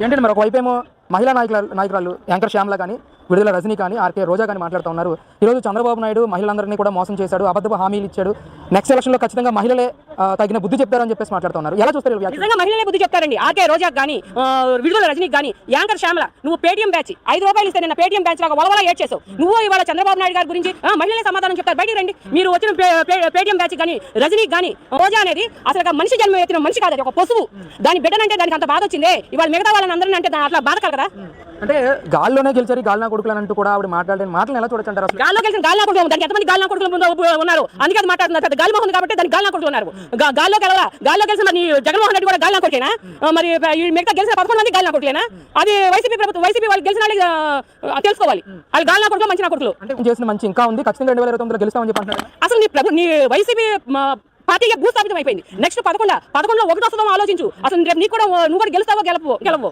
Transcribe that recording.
ఏంటంటే మరి ఒకవైపు ఏమో మహిళా నాయకుల నాయకురాలు యాంకర్ శ్యామ్ల కానీ విడుదల రజనీ కానీ ఆర్కే రోజా కానీ మాట్లాడుతూ ఉన్నారు. ఈరోజు చంద్రబాబు నాయుడు మహిళలందరినీ కూడా మోసం చేశాడు అబద్ధపు హామీలు ఇచ్చాడు. నెక్స్ట్ ఎలక్షన్లో ఖచ్చితంగా మహిళలే తగిన బుద్ధి చెప్తారని చెప్పేసి మాట్లాడుతున్నారు ఎలా చూస్తారు నిజంగా మహిళలే బుద్ధి చెప్తారండి. ఆర్కే రోజా కానీ విడుదల రజనీకి కానీ యాంకర్ శ్యామల నువ్వు పేటీఎం బ్యాచ్ ఐదు రూపాయలు ఇస్తే నిన్న పేటీఎం బ్యాచ్ లాగా వలవల ఏడ్ చేసావు నువ్వు ఇవాళ చంద్రబాబు నాయుడు గారి గురించి ఆ, మహిళలే సమాధానం చెప్తారు. బయటికి రండి. మీరు వచ్చిన పే- పేటీఎం బ్యాచ్ కానీ రజనీకి కానీ రోజా అనేది అసలు మనిషి జన్మ ఎత్తిన మనిషి కాదు. ఒక పశువు. దాని బిడ్డనంటే దానికి అంత బాధ వచ్చిందే. ఇవాళ మిగతా వాళ్ళని అందరినీ అంటే అట్లా బాధ కలగదా అంటే గాల్లోనే గెలిచారు గాలినా కొడుకులు అంటూ కూడా ఆవిడ మాట్లాడే మాటలు ఎలా చూడొచ్చు అంటారు గాల్లో కలిసిన గాలినా కొడుకులు దానికి ఎంతమంది గాలినా కొడుకులు ఉన్న- ఉన్నారు? అందుకే అది మాట్లాడుతున్నారు. గాలి మోహన్ కాబట్టి దానికి గాలినా కొడుకులు ఉన్నారు. గాల్లో గెలవలా గాల్లో గెలిచిన మరి జగన్మోహన్ రెడ్డి కూడా గాలినా కొడుకేనా? మరి మిగతా గెలిచిన పదకొండు మంది గాలినా కొడుకులేనా? అది వైసీపీ ప్రభుత్వం వైసీపీ వాళ్ళు గెలిచిన వాళ్ళు తెలుసుకోవాలి. వాళ్ళు గాలినా కొడుకులు మంచి కొడుకులు. అంటే చేసిన మంచి ఇంకా ఉంది? ఖచ్చితంగా రెండు వేల ఇరవై తొమ్మిదిలో గెలుస్తామని చెప్పి అసలు నీ ప్రభు నీ వైసీపీ పార్టీగా భూస్థాపితం అయిపోయింది. నెక్స్ట్ పదకొండ పదకొండులో ఒకటి వస్తుందో ఆలోచించు. అసలు రేపు నీకు కూడా నువ్వు కూడా గెలుస్తావో గెలవు గెలవు